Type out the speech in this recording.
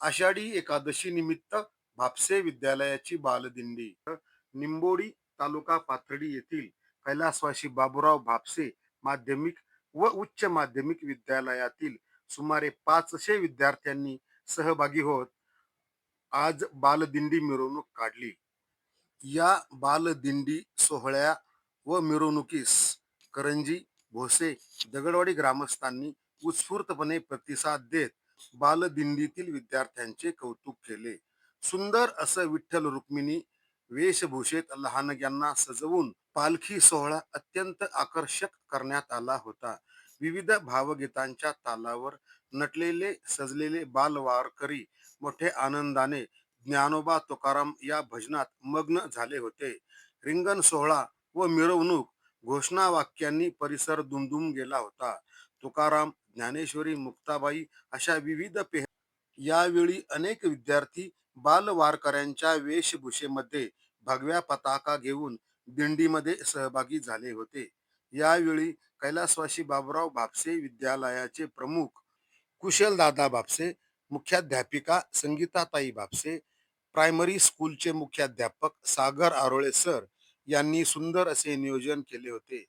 आषाढी एकादशी निमित्त भापसे विद्यालयाची बालदिंडी. निंबोडी तालुका पाथर्डी येथील कैलासवासी बाबुराव भापसे माध्यमिक व उच्च माध्यमिक विद्यालयातील सुमारे पाचशे विद्यार्थ्यांनी सहभागी होत आज बालदिंडी मिरवणूक काढली. या बालदिंडी सोहळ्या व मिरवणुकीस करंजी भोसे दगडवाडी ग्रामस्थांनी उत्स्फूर्तपणे प्रतिसाद देत बालदिंडीतील विद्यार्थ्यांचे कौतुक केले. सुंदर असं विठ्ठल रुक्मिणी वेशभूषेत लहानग्यांना सजवून पालखी सोहळा अत्यंत आकर्षक करण्यात आला होता. विविध भावगीतांच्या तालावर नटलेले सजलेले बालवारकरी मोठे आनंदाने ज्ञानोबा तुकाराम या भजनात मग्न झाले होते. रिंगण सोहळा व मिरवणूक घोषणावाक्यांनी परिसर दुमदुम गेला होता. तुकाराम ज्ञानेश्वरी मुक्ताबाई अशा विविध पेह यावेळी अनेक विद्यार्थी बालवारकऱ्यांच्या वेशभूषेमध्ये भगव्या पताका घेऊन दिंडीमध्ये सहभागी झाले होते. यावेळी कैलासवासी बाबुराव भापसे विद्यालयाचे प्रमुख कुशलदादा भापसे मुख्याध्यापिका संगीताताई भापसे प्रायमरी स्कूलचे मुख्याध्यापक सागर आरोळे सर यांनी सुंदर असे नियोजन केले होते.